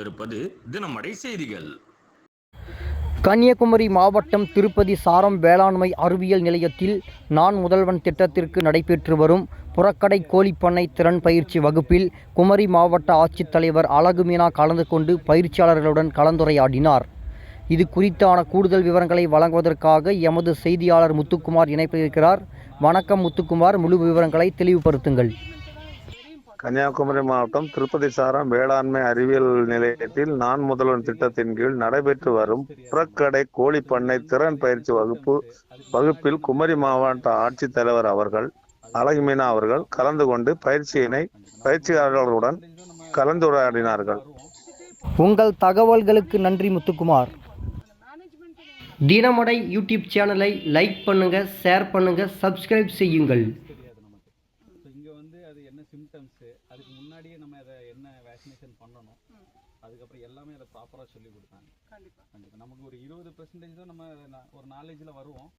கொண்டிருப்பது தினமடை செய்திகள். கன்னியாகுமரி மாவட்டம் திருப்பதி சாரம் வேளாண்மை அறிவியல் நிலையத்தில் நான் முதல்வன் திட்டத்திற்கு நடைபெற்று வரும் புறக்கடை கோழிப்பண்ணை திறன் பயிற்சி வகுப்பில் குமரி மாவட்ட ஆட்சித்தலைவர் அழகு மீனா கலந்து கொண்டு பயிற்சியாளர்களுடன் கலந்துரையாடினார். இது குறித்தான கூடுதல் விவரங்களை வழங்குவதற்காக எமது செய்தியாளர் முத்துக்குமார் இணைப்பிருக்கிறார் வணக்கம் முத்துக்குமார். முழு விவரங்களை தெளிவுபடுத்துங்கள். கன்னியாகுமரி மாவட்டம் திருப்பதி சாரம் வேளாண்மை அறிவியல் நிலையத்தில் நான் முதல்வன் திட்டத்தின் கீழ் நடைபெற்று வரும் புறக்கடை கோழி பண்ணை திறன் பயிற்சி வகுப்பு வகுப்பில் குமரி மாவட்ட ஆட்சித்தலைவர் அவர்கள் அழகுமீனா அவர்கள் கலந்து கொண்டு பயிற்சியினை பயிற்சியாளர்களுடன் கலந்துரையாடினார்கள். உங்கள் தகவல்களுக்கு நன்றி முத்துக்குமார். தினமடை யூடியூப் சேனலை லைக் பண்ணுங்க ஷேர் பண்ணுங்க சப்ஸ்கிரைப் செய்யுங்கள். இங்கே வந்து அது என்ன சிம்டம்ஸு அதுக்கு முன்னாடியே நம்ம அதை என்ன வேக்சினேஷன் பண்ணணும்? அதுக்கப்புறம் எல்லாமே அதை ப்ராப்பராக சொல்லி கொடுத்தாங்க. கண்டிப்பாக கண்டிப்பாக நமக்கு ஒரு இருபது பெர்சன்டேஜ் தான் நம்ம ஒரு நாலேஜில் வருவோம்.